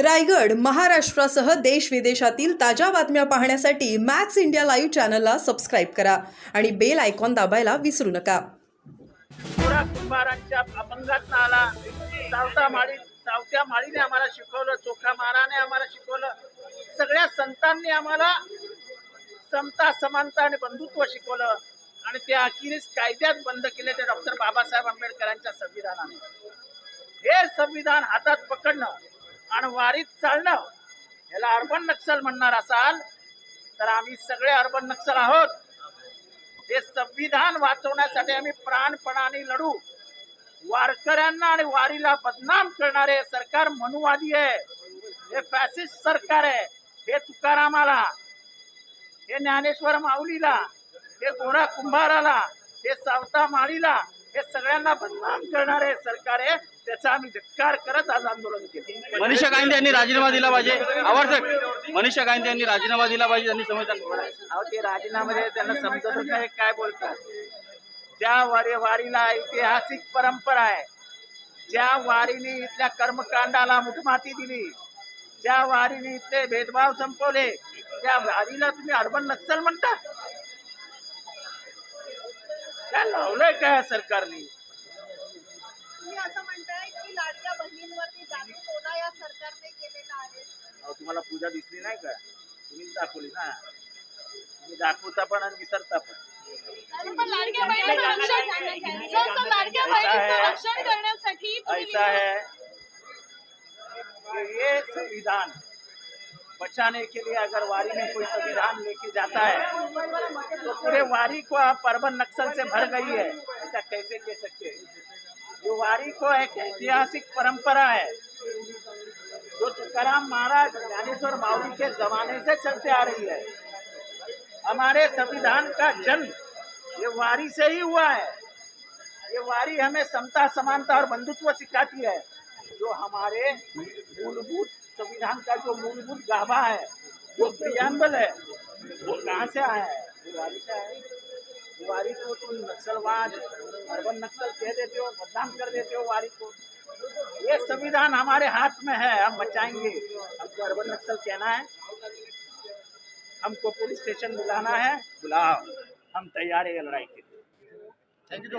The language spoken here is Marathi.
रायगड महाराष्ट्रासह देश विदेशातील ताज्या बातम्या पाहण्यासाठी मॅक्स इंडिया लाईव्ह चॅनलला सबस्क्राईब करा आणि बेल आयकॉन दाबायला विसरू नका. पुरा आला. सावता माळी सावत्या माळीने आम्हाला शिकवलं चोखा माराने आम्हाला शिकवलं. सगळ्या संतांनी आम्हाला समता समानता आणि बंधुत्व शिकवलं. आणि ते अखेरीस कायद्यात बंद केले ते डॉक्टर बाबासाहेब आंबेडकरांच्या संविधानाने. हे संविधान हातात पकडणं आणि वारीत चालणं याला अर्बन नक्षल म्हणणार असाल तर आम्ही सगळे अर्बन नक्षल आहोत. हे संविधान वाचवण्यासाठी आम्ही प्राणपणाने लढू. वारकऱ्यांना आणि वारीला बदनाम करणारे सरकार मनुवादी आहे. हे फॅसिस्ट सरकार आहे. हे तुकारामाला हे ज्ञानेश्वर माऊलीला हे गोरा कुंभाराला हे सावता माळीला हे सगळ्यांना बदनाम करणारे सरकार आहे त्याचा आम्ही धिक्कार करत आज आंदोलन केले. मनीषा गांधी यांनी राजीनामा दिला पाहिजे. आवर्जक मनीषा गांधी यांनी राजीनामा दिला पाहिजे त्यांनी अहो ते राजीनामध्ये त्यांना समजतच नाही काय बोलतात. ज्या वारी वारीला ऐतिहासिक परंपरा आहे ज्या वारीने इथल्या कर्मकांडाला मुठमाती दिली ज्या वारीने इथले भेदभाव संपवले त्या वारीला तुम्ही अर्बन नक्सल म्हणता? काय लावलंय काय या सरकारने तुम्ही असं म्हणताय की लाडक्या बहिणींवरती जादू टोना या सरकारने केलेला आहे. अहो, तुम्हाला पूजा दिसली नाही का? तुम्हीच दाखवली ना. तुम्ही दाखवता पण आणि विसरता पण. अरे पण लाडक्या बहिणीचं रक्षण सर, सर, लाडक्या ऐसा बहिणीचं है. रक्षण करण्यासाठी तुम्ही ऐसा है कि ये संविधान बचाने के लिए अगर वारी में कोई संविधान लेके जाता है पूरे वारी को आप अर्बन नक्सल से भर गई है। ऐसा कैसे कह सकते जो वारी को एक ऐतिहासिक परंपरा है, जो तुकाराम महाराज ज्ञानेश्वर माउली के जमाने से चलते आ रही है। हमारे संविधान का जन्म ये वारी से ही हुआ है। ये वारी हमें समता, समानता और बंधुत्व सिखाती है। जो हमारे मूलभूत संविधान का जो मूलभूत गाभा है, जो प्रियम्बल है, वो कहाँ से आया है? वारी है को तुम नक्सलवाद अर्बन नक्सल कह देते हो बदनाम कर देते हो वारी को। ये संविधान हमारे हाथ में है हम बचाएँगे। हमको अर्बन नक्सल कहना है। हमको पुलिस स्टेशन बुलाना है। बुलाओ हम तैयार है लड़ाई के लिए। Thank so